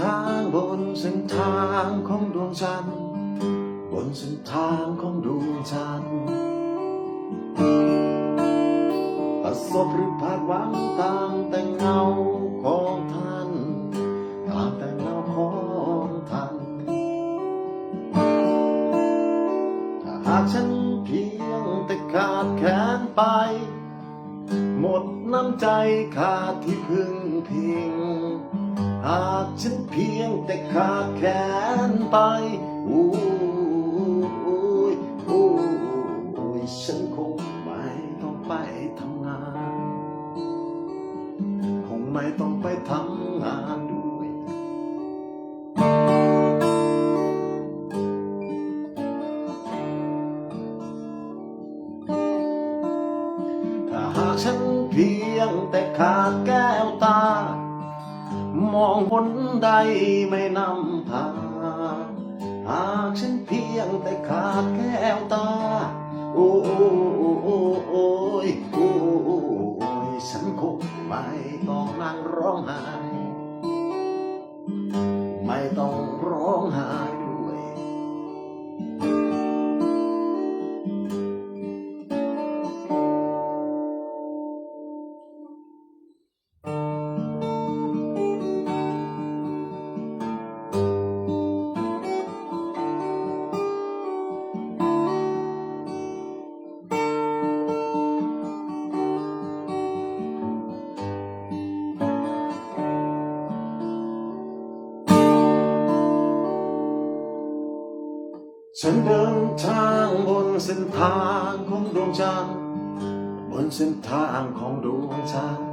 ทางบนสันทางของดวงจันทร์บนเส้นทางของดวงจันทร์ประสบหรือพลาดหวังตามแต่เงาของท่านตามแต่เงาของท่านถ้าหากฉันเพียงแต่ขาดแขนไป หมดน้ำใจขาดที่พึ่ง หากฉันเพียงแต่ขาดแขนไปอู้ยอู้ยฉันคงไม่ต้องไปทำงาน คงไม่ต้องไปทำงานด้วยถ้าหากฉันเพียงแต่ขาดแก้วตา มองหนใดไม่นำพาหากฉันเพียงแต่ขาดแก้วตา โอ้โอ้โอ้ยโอ้ยฉันคงไม่ต้องนั่งร้องไห้ ไม่ต้องร้องไห้ ฉันเดินทางบนเส้นทางของดวงจันทร์บนเส้นทางของดวงจันทร์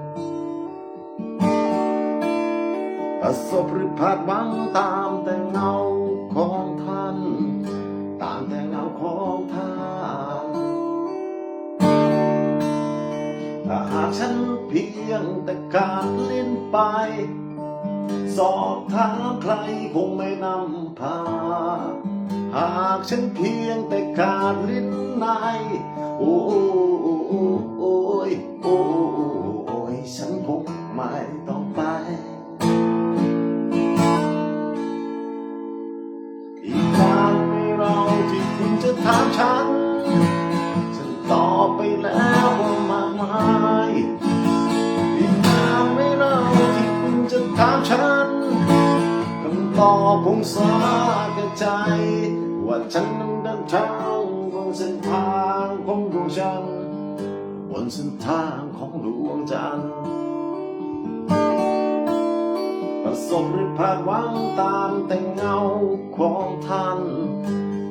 ประสบหรือพลาดหวังตามแต่เงาของท่าน ตามแต่เงาของท่านถ้าหากฉันเพียงแต่การลิ้นไป สอบถามใครคงไม่นำพา หากฉันเพียงแต่ขาดลิ้นในโอ้โอ้โอ้ยโอ้โอ้ยฉันคงไม่ต้องไป อีกนานไม่เราที่คุณจะถามฉัน ฉันตอบไปแล้วว่ามากมายอีกนานไม่เราที่คุณจะถามฉันคำตอบคงสาแก่ใจ ว่าฉันนั้นเดินทางบนเส้นทางของดวงจันทร์บนเส้นทางของดวงจันทร์ประสบหรือพลาดหวังตามแต่เงาของท่าน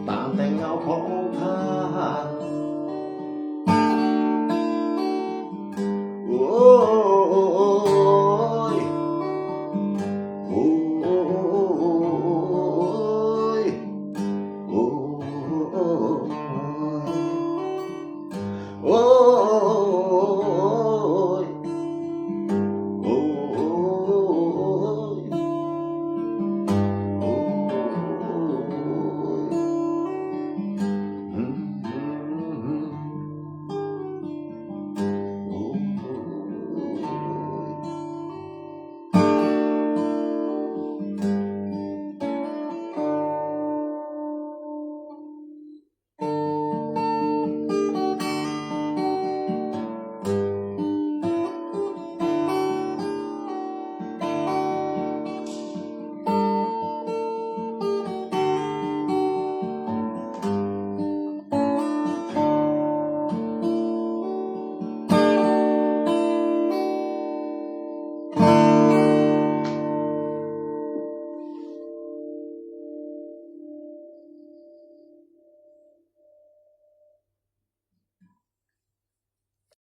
ตามแต่เงาของ